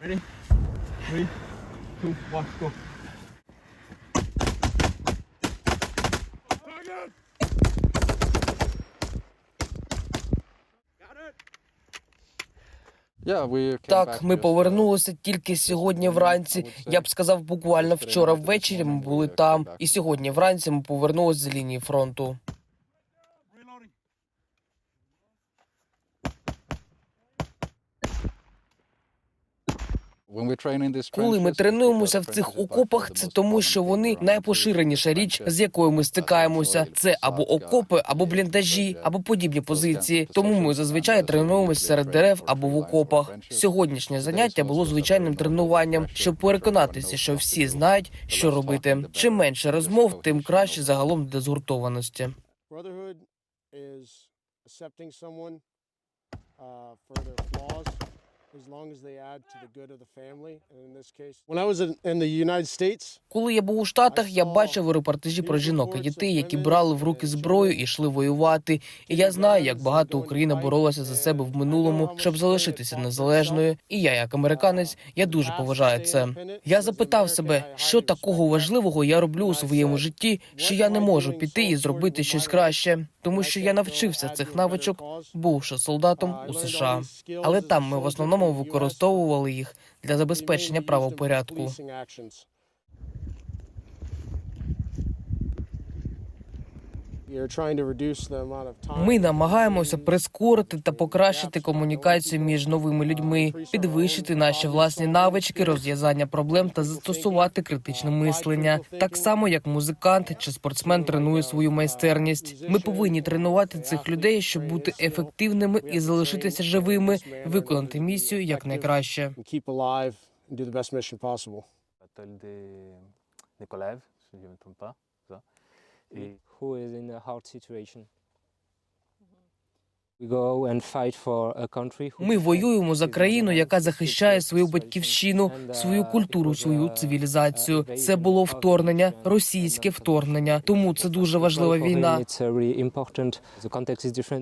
Ready? Three, two, one, go. Target! Так, ми повернулися тільки сьогодні вранці. Я б сказав, буквально вчора ввечері ми були там, і сьогодні вранці ми повернулися з лінії фронту. Коли ми тренуємося в цих окопах, це тому, що вони найпоширеніша річ, з якою ми стикаємося. Це або окопи, або бліндажі, або подібні позиції. Тому ми зазвичай тренуємося серед дерев або в окопах. Сьогоднішнє заняття було звичайним тренуванням, щоб переконатися, що всі знають, що робити. Чим менше розмов, тим краще загалом для згуртованості. Brotherhood is accepting someone uh, for their flaws Коли я був у Штатах, я бачив репортажі про жінок і дітей, які брали в руки зброю і йшли воювати. І я знаю, як багато Україна боролася за себе в минулому, щоб залишитися незалежною. І я, як американець, я дуже поважаю це. Я запитав себе, що такого важливого я роблю у своєму житті, що я не можу піти і зробити щось краще, тому що я навчився цих навичок, бувши солдатом у США. Але там ми в основному використовували їх для забезпечення правопорядку. Ми намагаємося прискорити та покращити комунікацію між новими людьми, підвищити наші власні навички, розв'язання проблем та застосувати критичне мислення. Так само, як музикант чи спортсмен тренує свою майстерність. Ми повинні тренувати цих людей, щоб бути ефективними і залишитися живими, виконати місію якнайкраще. and keep alive and do the who is in a hard situation. Ми воюємо за країну, яка захищає свою батьківщину, свою культуру, свою цивілізацію. Це було вторгнення, російське вторгнення. Тому це дуже важлива війна. Uh,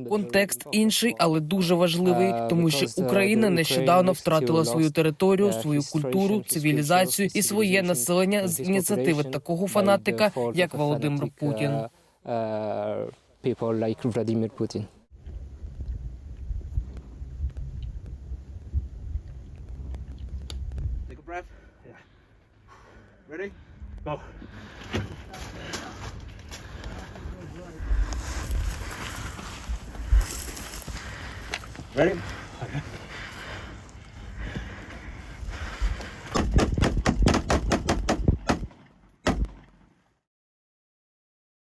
Контекст інший, але дуже важливий, тому що Україна нещодавно втратила свою територію, свою культуру, цивілізацію і своє населення з ініціативи такого фанатика, як Володимир Путін. Uh, people like Vladimir Putin. Yeah. Ready? Go. Ready? Okay.